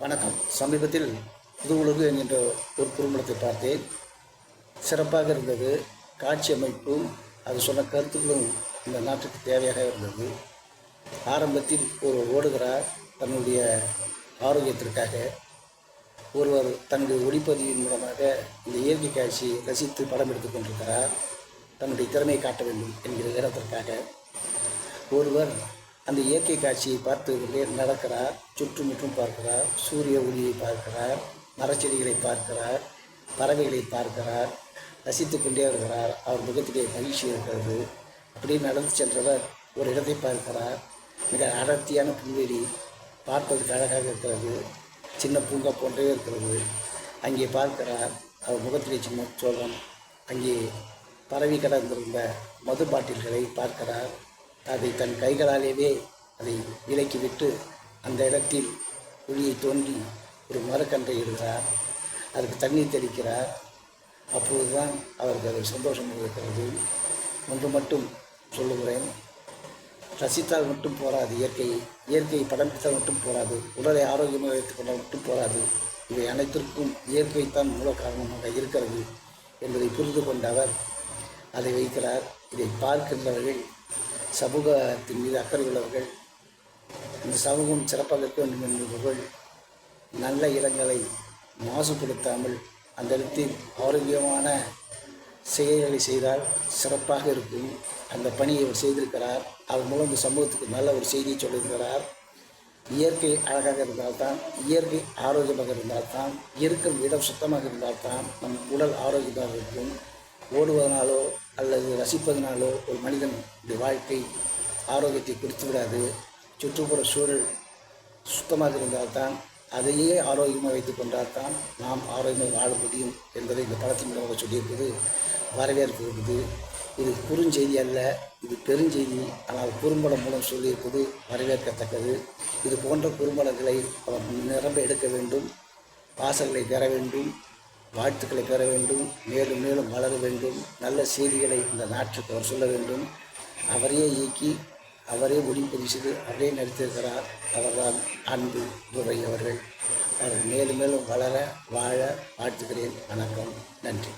வணக்கம். சமீபத்தில் புது உலகு என்கின்ற ஒரு குறும்படத்தை பார்த்தேன். சிறப்பாக இருந்தது. காட்சி அமைப்பும் அது சொன்ன கருத்துக்களும் இந்த நாட்டுக்கு தேவையாக இருந்தது. ஆரம்பத்தில் ஒரு ஓடுகிறார் தன்னுடைய ஆரோக்கியத்திற்காக. ஒருவர் தன்னுடைய ஒளிப்பதிவின் மூலமாக இந்த இயற்கை காட்சியை ரசித்து படம் எடுத்துக் கொண்டிருக்கிறார். தன்னுடைய திறமையை காட்ட வேண்டும் என்கிற இடத்திற்காக ஒருவர் அந்த இயற்கை காட்சியை பார்த்து கொண்டே நடக்கிறார். சுற்றுமுற்றும் பார்க்கிறார். சூரிய ஒளியை பார்க்கிறார். மரச்செடிகளை பார்க்கிறார். பறவைகளை பார்க்கிறார். ரசித்து கொண்டே வருகிறார். அவர் முகத்திலே மகிழ்ச்சி இருக்கிறது. அப்படியே நடந்து சென்றவர் ஒரு இடத்தை பார்க்கிறார். மிக அடர்த்தியான புல்வெளி பார்ப்பதற்கு அழகாக இருக்கிறது. சின்ன பூங்கா போன்றே இருக்கிறது. அங்கே பார்க்கிறார். அவர் முகத்திலே சின்ன சோகம் அங்கே பரவி கடந்திருந்த மது பாட்டில்களை பார்க்கிறார். அதை தன் கைகளாலேயே அதை விலக்கிவிட்டு அந்த இடத்தில் குழியை தோண்டி ஒரு மரக்கன்றை இடுகிறார். அதுக்கு தண்ணீர் தெளிக்கிறார். அப்போதுதான் அவருக்கு அது சந்தோஷம் இருக்கிறது ஒன்று மட்டும் சொல்லுகிறேன். ரசித்தால் மட்டும் போராது. இயற்கை இயற்கையை படம் பிடித்தால் மட்டும் போராது. உடலை ஆரோக்கியமாக வைத்துக் கொண்டால் மட்டும் போராது. இவை அனைத்திற்கும் இயற்கைத்தான் மூல காரணமாக இருக்கிறது என்பதை புரிந்து கொண்ட அவர் அதை வைக்கிறார். இதை பார்க்கின்றவர்கள் சமூகத்தின் மீது அக்கறை உள்ளவர்கள் இந்த சமூகம் சிறப்பாக இருக்க வேண்டும் என்பவர்கள் நல்ல இடங்களை மாசுபடுத்தாமல் அந்த இடத்தில் ஆரோக்கியமான செயல்களை செய்தால் சிறப்பாக இருக்கும். அந்த பணியை அவர் செய்திருக்கிறார். அதன் மூலம் இந்த சமூகத்துக்கு நல்ல ஒரு செய்தியை சொல்லியிருக்கிறார். இயற்கை அழகாக இருந்தால்தான் இயற்கை ஆரோக்கியமாக இருந்தால்தான் இருக்கும் இடம் சுத்தமாக இருந்தால்தான் நம் உடல் ஆரோக்கியமாக இருக்கும். ஓடுவதனாலோ அல்லது ரசிப்பதனாலோ ஒரு மனிதன் வாழ்க்கை ஆரோக்கியத்தை கொடுத்து விடாது சுற்றுப்புற சூழல் சுத்தமாக இருந்தால்தான் அதையே ஆரோக்கியமாக வைத்துக் கொண்டால்தான் நாம் ஆரோக்கியமாக வாழ முடியும் என்பதை இந்த படத்தின் மூலமாக சொல்லியிருப்பது இருக்குது இது குறுஞ்செய்தி அல்ல இது பெருஞ்செய்தி. ஆனால் குறும்படம் மூலம் சொல்லியிருப்பது வரவேற்கத்தக்கது. இது போன்ற குறும்படங்களை அவர் நிரம்ப எடுக்க வேண்டும் வாசல்களை பெற வேண்டும் வாழ்த்துக்களை பெற வேண்டும் மேலும் மேலும் வளர வேண்டும். நல்ல செய்திகளை இந்த நாட்டுக்கு அவர் சொல்ல வேண்டும். அவரே இயக்கி அவரே ஒளிப்பதிவு செய்து அவரே நடித்திருக்கிறார் அவர்தான் அன்பு துரை அவர்கள். அவர் மேலும் மேலும் வளர வாழ வாழ்த்துக்கிறேன் வணக்கம். நன்றி.